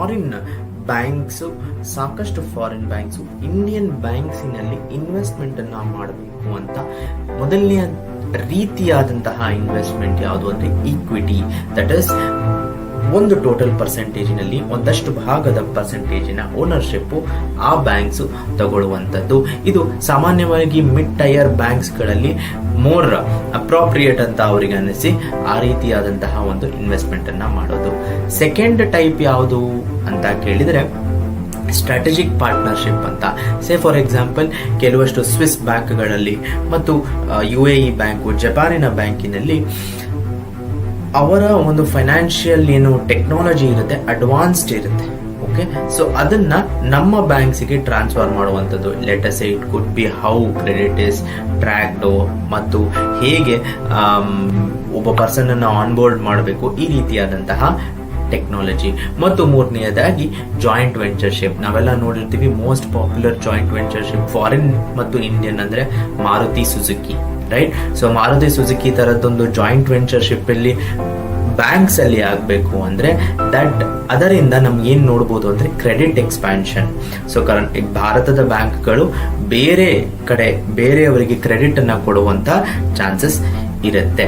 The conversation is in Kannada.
ಫಾರಿನ್ ಬ್ಯಾಂಕ್ಸು ಸಾಕಷ್ಟು ಫಾರಿನ್ ಬ್ಯಾಂಕ್ಸು ಇಂಡಿಯನ್ ಬ್ಯಾಂಕ್ಸಿನಲ್ಲಿ ಇನ್ವೆಸ್ಟ್ಮೆಂಟ್ ಅನ್ನ ಮಾಡಬೇಕು ಅಂತ ಮೊದಲನೆಯ ರೀತಿಯಾದಂತಹ ಇನ್ವೆಸ್ಟ್ಮೆಂಟ್ ಯಾವುದು ಅಂದ್ರೆ ಈಕ್ವಿಟಿ ದಟ್ ಇಸ್ ಒಂದು ಟೋಟಲ್ ಪರ್ಸೆಂಟೇಜಿನಲ್ಲಿ ಒಂದಷ್ಟು ಭಾಗದ ಪರ್ಸೆಂಟೇಜಿನ ಓನರ್ಶಿಪ್ಪು ಆ ಬ್ಯಾಂಕ್ಸ್ ತಗೊಳ್ಳುವಂಥದ್ದು. ಇದು ಸಾಮಾನ್ಯವಾಗಿ ಮಿಡ್ ಟೈರ್ ಬ್ಯಾಂಕ್ಸ್ಗಳಲ್ಲಿ ಮೋರ್ ಅಪ್ರಾಪ್ರಿಯೇಟ್ ಅಂತ ಅವರಿಗೆ ಅನ್ನಿಸಿ ಆ ರೀತಿಯಾದಂತಹ ಒಂದು ಇನ್ವೆಸ್ಟ್ಮೆಂಟ್ ಅನ್ನ ಮಾಡೋದು. ಸೆಕೆಂಡ್ ಟೈಪ್ ಯಾವುದು ಅಂತ ಕೇಳಿದರೆ ಸ್ಟ್ರಾಟಜಿಕ್ ಪಾರ್ಟ್ನರ್ಶಿಪ್ ಅಂತ. ಸೇ ಫಾರ್ ಎಕ್ಸಾಂಪಲ್ ಕೆಲವಷ್ಟು ಸ್ವಿಸ್ ಬ್ಯಾಂಕ್ಗಳಲ್ಲಿ ಮತ್ತು ಯು ಎ ಇ ಬ್ಯಾಂಕು ಜಪಾನಿನ ಬ್ಯಾಂಕಿನಲ್ಲಿ ಅವರ ಒಂದು ಫೈನಾನ್ಷಿಯಲ್ ಏನು ಟೆಕ್ನಾಲಜಿ ಇರುತ್ತೆ ಅಡ್ವಾನ್ಸ್ಡ್ ಇರುತ್ತೆ ಓಕೆ ಸೊ ಅದನ್ನ ನಮ್ಮ ಬ್ಯಾಂಕ್ಸಿಗೆ ಟ್ರಾನ್ಸ್ಫರ್ ಮಾಡುವಂಥದ್ದು. Let us it could be how credit is tracked ಮತ್ತು ಹೇಗೆ ಒಬ್ಬ ಪರ್ಸನ್ ಅನ್ನು ಆನ್ಬೋರ್ಡ್ ಮಾಡಬೇಕು ಈ ರೀತಿಯಾದಂತಹ ಟೆಕ್ನಾಲಜಿ ಮತ್ತು ಮೂರನೆಯದಾಗಿ ಜಾಯಿಂಟ್ ವೆಂಚರ್ಶಿಪ್ ನಾವೆಲ್ಲ ನೋಡಿರ್ತೀವಿ most popular joint venturership foreign ಮತ್ತು ಇಂಡಿಯನ್ ಅಂದ್ರೆ Maruti Suzuki right so Maruti Suzuki ತರದೊಂದು joint ವೆಂಚರ್ಶಿಪ್ ಅಲ್ಲಿ ಬ್ಯಾಂಕ್ಸ್ ಅಲ್ಲಿ ಆಗಬೇಕು ಅಂದ್ರೆ ದಟ್ ಅದರಿಂದ ನಮ್ಗೆ ಏನ್ ನೋಡ್ಬೋದು ಅಂದ್ರೆ ಕ್ರೆಡಿಟ್ ಎಕ್ಸ್ಪ್ಯಾನ್ಷನ್ ಸೊ ಕರೆಂಟ್ ಭಾರತದ ಬ್ಯಾಂಕ್ಗಳು ಬೇರೆ ಕಡೆ, ಬೇರೆಯವರಿಗೆ ಕ್ರೆಡಿಟ್ ಅನ್ನ ಕೊಡುವಂತ ಚಾನ್ಸಸ್ ಇರುತ್ತೆ.